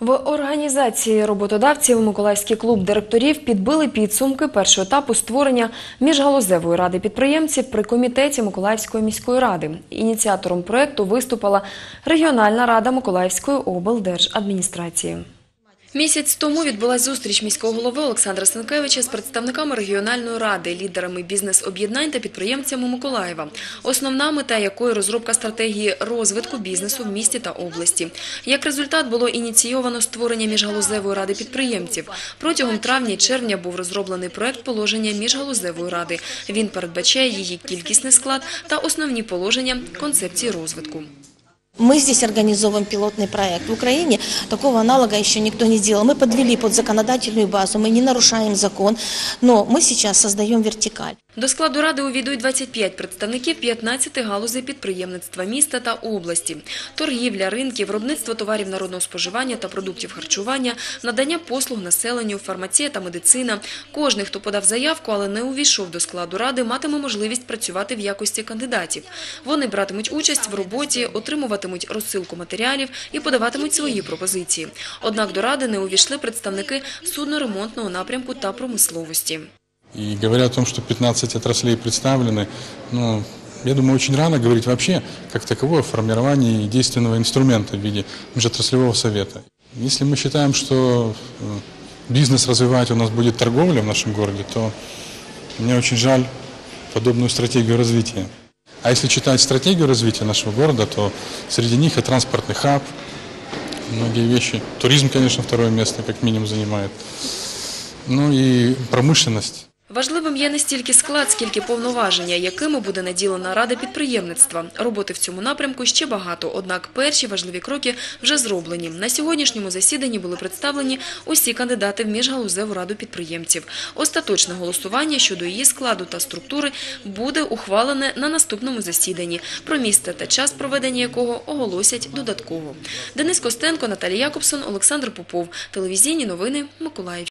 В організації роботодавців Миколаївський клуб директорів підбили підсумки першого етапу створення міжгалузевої ради підприємців при комітеті Миколаївської міської ради. Ініціатором проекту виступила регіональна рада Миколаївської облдержадміністрації. Місяць тому відбулася зустріч міського голови Олександра Сенкевича з представниками регіональної ради, лідерами бізнес-об'єднань та підприємцями Миколаєва, основна мета якої розробка стратегії розвитку бізнесу в місті та області. Як результат було ініційовано створення міжгалузевої ради підприємців. Протягом травня і червня був розроблений проект положення міжгалузевої ради. Він передбачає її кількісний склад та основні положення концепції розвитку. Мы здесь организовываем пилотный проект. В Украине такого аналога еще никто не делал. Мы подвели под законодательную базу, мы не нарушаем закон, но мы сейчас создаем вертикаль. До складу ради увійдуть 25 представників 15 галузей підприємництва міста та області, торгівля, ринки, виробництво товарів народного споживання та продуктів харчування, надання послуг населенню, фармація та медицина. Кожний, хто подав заявку, але не увійшов до складу ради, матиме можливість працювати в якості кандидатів. Вони братимуть участь в роботі, отримуватимуть розсилку матеріалів і подаватимуть свої пропозиції. Однак до ради не увійшли представники судноремонтного напрямку та промисловості. И говоря о том, что 15 отраслей представлены, ну, я думаю, очень рано говорить вообще как таковое о формировании действенного инструмента в виде межотраслевого совета. Если мы считаем, что э, бизнес развивать у нас будет торговля в нашем городе, то мне очень жаль подобную стратегию развития. А если читать стратегию развития нашего города, то среди них и транспортный хаб, многие вещи. Туризм, конечно, второе место как минимум занимает. Ну и промышленность. Важливим є не стільки склад, скільки повноваження, якими буде наділена Рада підприємництва. Роботи в цьому напрямку ще багато, однак перші важливі кроки вже зроблені. На сьогоднішньому засіданні були представлені усі кандидати в міжгалузеву раду підприємців. Остаточне голосування щодо її складу та структури буде ухвалене на наступному засіданні, про місце та час проведення якого оголосять додатково. Денис Костенко, Наталія Якобсон, Олександр Попов. Телевізійні новини Миколаїв.